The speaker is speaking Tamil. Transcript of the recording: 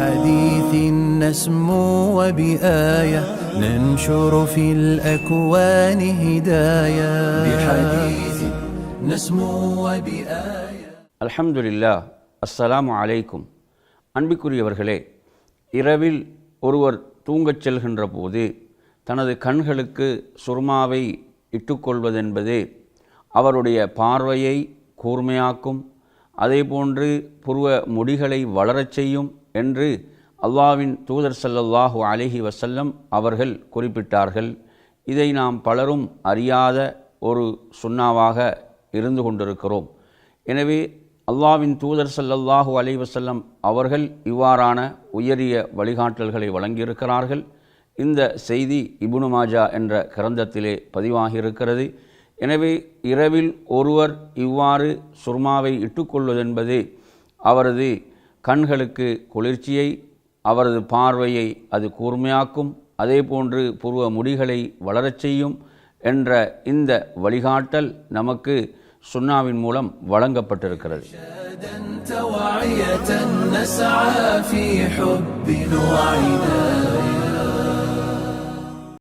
بحديث نسمو وبآية ننشر في الأكوان هدايا بحديث نسمو وبآية அல்ஹம்துலில்லா அஸ்ஸலாமு அலைக்கும் அன்பிற்குரியவர்களே இரவில் ஒருவர் தூங்கச் செல்கின்ற போது தனது கண்களுக்கு சுர்மாவை இட்டுக்கொள்வதென்பது அவருடைய பார்வையை கூர்மையாக்கும் அதேபோன்று புருவ முடிகளை வளரச் செய்யும் என்று அல்லாவின் தூதர் சல்லல்லாஹு அலிஹி வசல்லம் அவர்கள் குறிப்பிட்டார்கள். இதை நாம் பலரும் அறியாத ஒரு சுண்ணாவாக இருந்து கொண்டிருக்கிறோம். எனவே அல்லாவின் தூதர் சல்லல்லாஹு அலி வசல்லம் அவர்கள் இவ்வாறான உயரிய வழிகாட்டல்களை வழங்கியிருக்கிறார்கள். இந்த செய்தி இபுனு மாஜா என்ற கிரந்தத்திலே பதிவாகியிருக்கிறது. எனவே இரவில் ஒருவர் இவ்வாறு சுர்மாவை இட்டுக்கொள்வதென்பது அவரது கண்களுக்கு குளிர்ச்சியை அவரது பார்வையை அது கூர்மையாக்கும் அதேபோன்று புருவ முடிகளை வளரச் செய்யும் என்ற இந்த வழிகாட்டல் நமக்கு சுன்னாவின் மூலம் வழங்கப்பட்டிருக்கிறது توعية نسعى في حب وعناية